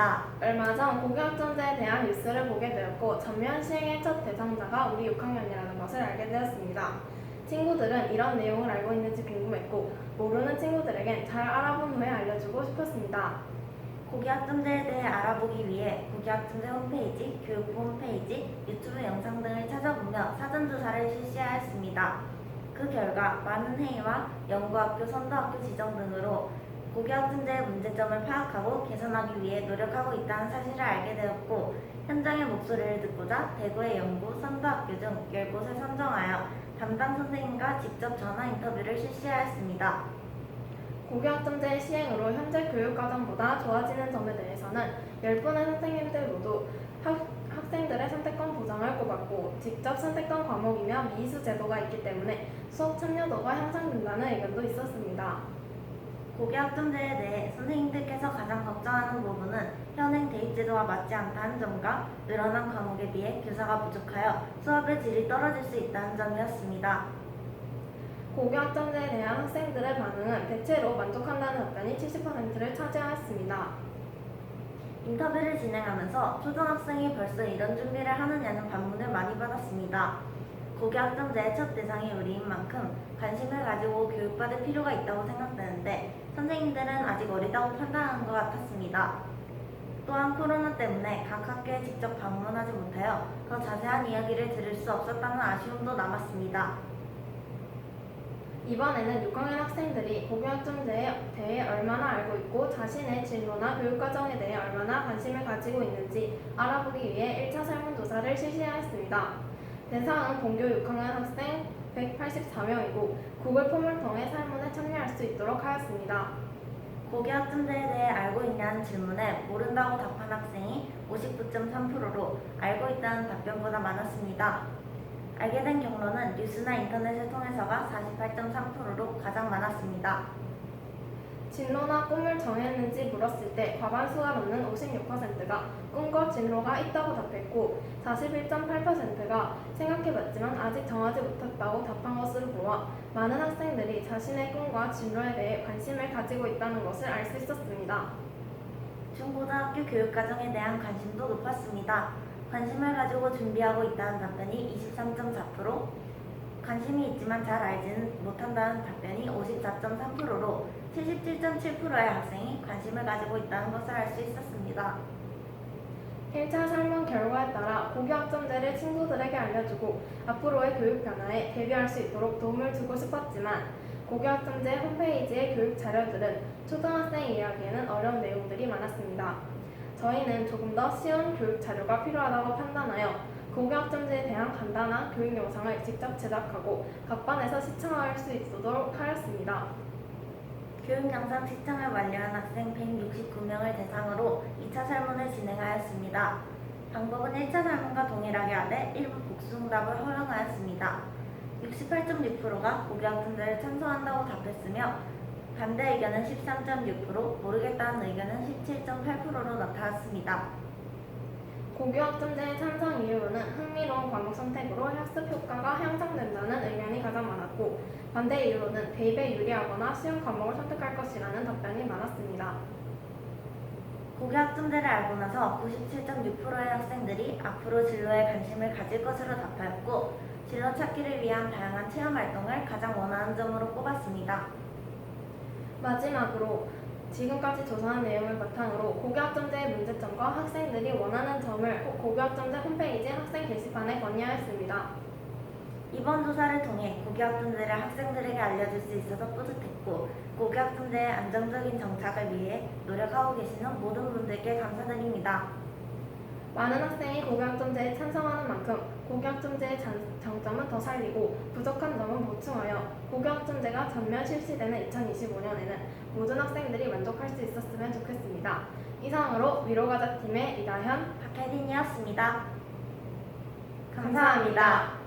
박혜린입니다. 얼마 전 고교학점제에 대한 뉴스를 보게 되었고 전면 시행의 첫 대상자가 우리 6학년이라는 것을 알게 되었습니다. 친구들은 이런 내용을 알고 있는지 궁금했고 모르는 친구들에겐 잘 알아본 후에 알려주고 싶었습니다. 고교학점제에 대해 알아보기 위해 고교학점제 홈페이지, 교육부 홈페이지, 유튜브 영상 등을 찾아보며 사전조사를 실시하였습니다. 그 결과 많은 회의와 연구학교, 선도학교 지정 등으로 고교학점제의 문제점을 파악하고 개선하기 위해 노력하고 있다는 사실을 알게 되었고 현장의 목소리를 듣고자 대구의 연구, 선도학교 등 10곳을 선정하여 담당 선생님과 직접 전화 인터뷰를 실시하였습니다. 고교학점제 시행으로 현재 교육과정보다 좋아지는 점에 대해서는 10분의 선생님들 모두 학, 학생들의 선택권 보장을 꼽았고 직접 선택권 과목이며 미수 제도가 있기 때문에 수업 참여도가 향상된다는 의견도 있었습니다. 고교학점제에 대해 선생님들께서 가장 걱정하는 부분은 현행 대입제도와 맞지 않다는 점과 늘어난 과목에 비해 교사가 부족하여 수업의 질이 떨어질 수 있다는 점이었습니다. 고교학점제에 대한 학생들의 반응은 대체로 만족한다는 답변이 70%를 차지하였습니다. 인터뷰를 진행하면서 초등학생이 벌써 이런 준비를 하느냐는 반문을 많이 받았습니다. 고교학점제의 첫 대상이 우리인 만큼 관심을 가지고 교육받을 필요가 있다고 생각되는데 선생님들은 아직 어리다고 판단하는 것 같았습니다. 또한 코로나 때문에 각 학교에 직접 방문하지 못하여 더 자세한 이야기를 들을 수 없었다는 아쉬움도 남았습니다. 이번에는 6학년 학생들이 고교학점제에 대해 얼마나 알고 있고 자신의 진로나 교육과정에 대해 얼마나 관심을 가지고 있는지 알아보기 위해 1차 설문조사를 실시하였습니다. 대상은 본교 6학년 학생 184명이고 구글 폼을 통해 설문에 참여할 수 있도록 하였습니다. 고교 학점제에 대해 알고 있냐는 질문에 모른다고 답한 학생이 59.3%로 알고 있다는 답변보다 많았습니다. 알게 된 경로는 뉴스나 인터넷을 통해서가 48.3%로 가장 많았습니다. 진로나 꿈을 정했는지 물었을 때 과반수가 넘는 56%가 꿈과 진로가 있다고 답했고 41.8%가 생각해봤지만 아직 정하지 못했다고 답한 것으로 보아 많은 학생들이 자신의 꿈과 진로에 대해 관심을 가지고 있다는 것을 알 수 있었습니다. 중고등학교 교육 과정에 대한 관심도 높았습니다. 관심을 가지고 준비하고 있다는 답변이 23.4%, 관심이 있지만 잘 알지는 못한다는 답변이 54.3%로 77.7%의 학생이 관심을 가지고 있다는 것을 알 수 있었습니다. 1차 설문 결과에 따라 고교학점제를 친구들에게 알려주고 앞으로의 교육 변화에 대비할 수 있도록 도움을 주고 싶었지만 고교학점제 홈페이지의 교육 자료들은 초등학생 이야기에는 어려운 내용들이 많았습니다. 저희는 조금 더 쉬운 교육 자료가 필요하다고 판단하여 고교학점제에 대한 간단한 교육 영상을 직접 제작하고 각 반에서 시청할 수 있도록 하였습니다. 교육 영상 시청을 완료한 학생 169명을 대상으로 2차 설문을 진행하였습니다. 방법은 1차 설문과 동일하게 하되 일부 복수응답을 허용하였습니다. 68.6%가 고교학생들을 찬성한다고 답했으며 반대 의견은 13.6%, 모르겠다는 의견은 17.8%로 나타났습니다. 고교학점제 찬성 이유로는 흥미로운 과목 선택으로 학습 효과가 향상된다는 의견이 가장 많았고 반대 이유로는 대입에 유리하거나 쉬운 과목을 선택할 것이라는 답변이 많았습니다. 고교학점제를 알고 나서 97.6%의 학생들이 앞으로 진로에 관심을 가질 것으로 답하였고 진로 찾기를 위한 다양한 체험 활동을 가장 원하는 점으로 꼽았습니다. 마지막으로 지금까지 조사한 내용을 바탕으로 고교학점제의 문제점과 학생들이 원하는 점을 고교학점제 홈페이지 학생 게시판에 건의하였습니다. 이번 조사를 통해 고교학점제를 학생들에게 알려줄 수 있어서 뿌듯했고 고교학점제의 안정적인 정착을 위해 노력하고 계시는 모든 분들께 감사드립니다. 많은 학생이 고교학점제에 찬성하는 만큼 고교학점제의 장, 장점은 더 살리고 부족한 점은 보충하여 고교학점제가 전면 실시되는 2025년에는 모든 학생들이 만족할 수 있었으면 좋겠습니다. 이상으로 위로가자팀의 이다현 박혜린이었습니다. 감사합니다.